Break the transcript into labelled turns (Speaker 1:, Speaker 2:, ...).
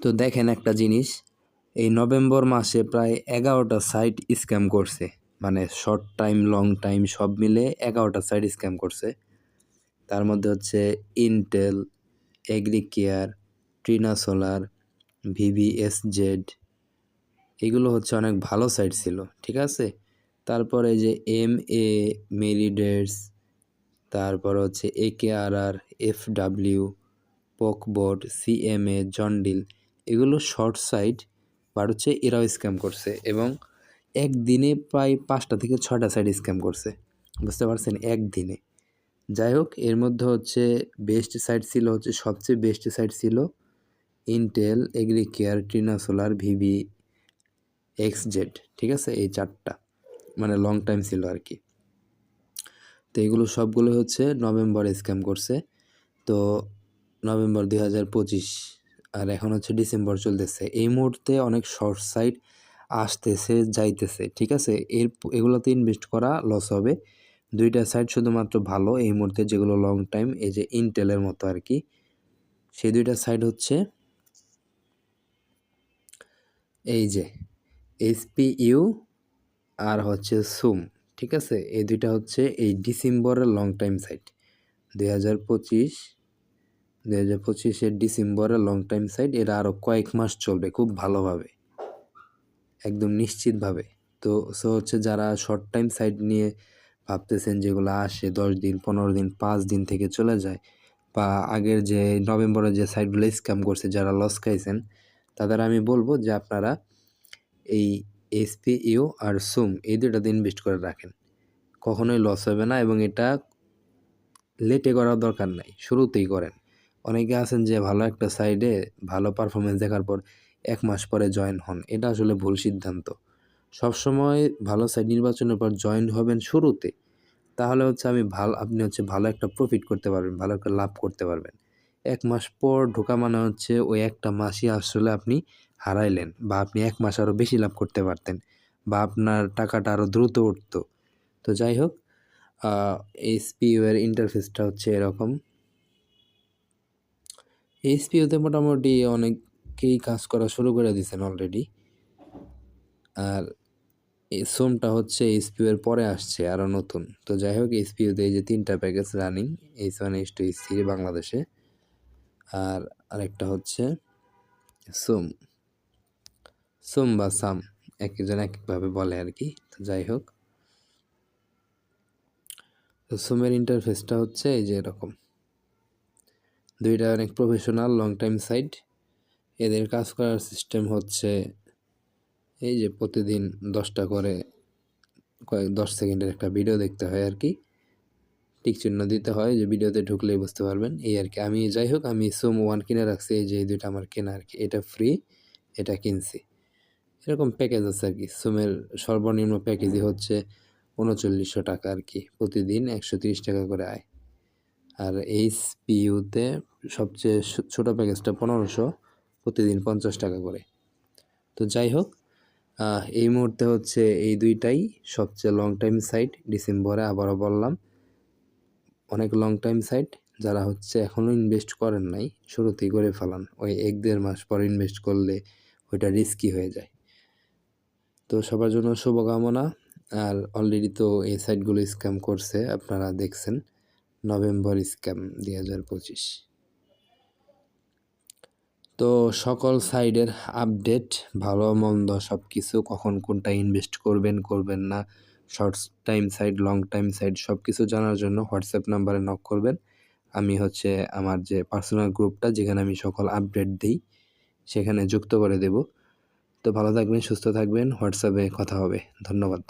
Speaker 1: তো দেখেন একটা জিনিস, এই নভেম্বর মাসে প্রায় এগারোটা সাইট স্ক্যাম করছে। মানে শর্ট টাইম লং টাইম সব মিলে এগারোটা সাইট স্ক্যাম করছে। তার মধ্যে হচ্ছে Intel Agricare Trina solar VVS Z এগুলো হচ্ছে অনেক ভালো সাইট ছিল, ঠিক আছে? তারপরে যে এম এ মেরিডেটস তারপর হচ্ছে A K R R F W পকবোর্ড CMA জন্ডিল এগুলো শর্ট সাইট বাট হচ্ছে এরাও স্ক্যাম করছে এবং একদিনে প্রায় পাঁচটা থেকে ছটা সাইট স্ক্যাম করছে। বুঝতে পারছেন? একদিনে। যাই হোক, এর মধ্যে হচ্ছে বেস্ট সাইট ছিল হচ্ছে সবচেয়ে বেস্ট সাইট ছিল Intel Agricare Trina solar VV X Z ঠিক আছে? এই চারটা। মানে লং টাইম ছিল আর কি। তো এগুলো সবগুলো হচ্ছে নভেম্বরে স্ক্যাম করছে। তো নভেম্বর দুই হাজার পঁচিশ আর এখন হচ্ছে ডিসেম্বর চলতেছে। এই মুহূর্তে অনেক শর্ট সাইট আসতেছে, যাইতেছে, ঠিক আছে? এর এগুলোতে ইনভেস্ট করা লস হবে। দুইটা সাইট শুধুমাত্র ভালো, এই মুহূর্তে যেগুলো লং টাইম এই যে ইন্টেলের মতো আর কি। সেই দুইটা সাইট হচ্ছে এই যে ইউ আর হচ্ছে সুম ঠিক আছে? এই দুইটা হচ্ছে এই ডিসেম্বরের লং টাইম সাইট দুই দুই হাজার পঁচিশের ডিসেম্বরের লং টাইম সাইট এরা আরও কয়েক মাস চলবে খুব ভালোভাবে। একদম নিশ্চিতভাবে। তো সো হচ্ছে যারা শর্ট টাইম সাইট নিয়ে ভাবতেছেন যেগুলো আসে, দশ দিন, পনেরো দিন, পাঁচ দিন থেকে চলে যায়, বা আগের যে নভেম্বরে যে সাইটগুলো স্ক্যাম করছে, যারা লস খাইছেন, তাদের আমি বলব যে আপনারা এই এসপি ইউ আর সুম এই দুটাতে ইনভেস্ট করে রাখেন। কখনোই লস হবে না এবং এটা লেটে করার দরকার নাই, শুরুতেই করেন। অনেকে আছেন যে ভালো একটা সাইডে ভালো পারফরমেন্স দেখার পর এক মাস পরে জয়েন হন। এটা আসলে ভুল সিদ্ধান্ত। সবসময় ভালো সাইড নির্বাচনের পর জয়েন হবেন শুরুতে। তাহলে হচ্ছে আমি ভালো, আপনি হচ্ছে ভালো একটা প্রফিট করতে পারবেন, ভালো একটা লাভ করতে পারবেন। এক মাস পর ঢোকা মানে হচ্ছে ওই একটা মাসই আসলে আপনি হারাইলেন বা আপনি এক মাস আরও বেশি লাভ করতে পারতেন বা আপনার টাকাটা আরও দ্রুত উঠত। তো যাই হোক এসপিইউ এর ইন্টারফেসটা হচ্ছে এরকম। এসপিওতে মোটামুটি অনেকেই কাজ করা শুরু করে দিয়েছেন অলরেডি আর সোমটা হচ্ছে এসপিও এর পরে আসছে আরও নতুন। তো যাই হোক এসপিওতে এই যে তিনটা package running H one H two H three বাংলাদেশে। আর আরেকটা হচ্ছে সোম। সোম বা সাম, একজন একভাবে বলে আর কি। তো যাই হোক তো সোমের ইন্টারফেসটা হচ্ছে এই যে এরকম। দুইটা অনেক প্রফেশনাল লং টাইম সাইট এদের কাজ করার সিস্টেম হচ্ছে এই যে প্রতিদিন দশটা করে কয়েক দশ সেকেন্ডের একটা ভিডিও দেখতে হয় আর কি। টিক চিহ্ন দিতে হয় যে ভিডিওতে ঢুকলেই বুঝতে পারবেন। এই আর কি। আমি যাই হোক, আমি সোম ওয়ান কিনে রাখছি, এই যে এই দুইটা আমার কেনা আর কি। এটা ফ্রি এটা কিনছি। এরকম প্যাকেজ আছে আর কি। সোমের সর্বনিম্ন প্যাকেজই হচ্ছে উনচল্লিশশো টাকা আর কি। প্রতিদিন একশো টাকা করে আয়। আর এইচ পিইউতে সবচেয়ে ছোটো প্যাকেজটা পনেরোশো, প্রতিদিন পঞ্চাশ টাকা করে। তো যাই হোক এই মুহূর্তে হচ্ছে এই দুইটাই সবচেয়ে লং টাইম সাইট ডিসেম্বরে আবারও বললাম। অনেক লং টাইম সাইট যারা হচ্ছে এখনও ইনভেস্ট করেন নাই, শুরুতেই করে ফেলান। ওই এক দেড় মাস পর ইনভেস্ট করলে ওইটা রিস্কি হয়ে যায়। তো সবার জন্য শুভকামনা। আর অলরেডি তো এই সাইটগুলো স্ক্যাম করছে, আপনারা দেখছেন। নভেম্বর স্ক্যাম দুই হাজার পঁচিশ। তো সকল সাইডের আপডেট, ভালো মন্দ সব কিছু কখন কোনটা ইনভেস্ট করবেন করবেন না shorts time side, long time side সব কিছু জানার জন্য হোয়াটসঅ্যাপ নাম্বারে নক করবেন। আমি হচ্ছে আমার যে পার্সোনাল গ্রুপটা, যেখানে আমি সকল আপডেট দিই, সেখানে যুক্ত করে দেব। তো ভালো থাকবেন, সুস্থ থাকবেন, হোয়াটসঅ্যাপে কথা হবে। ধন্যবাদ।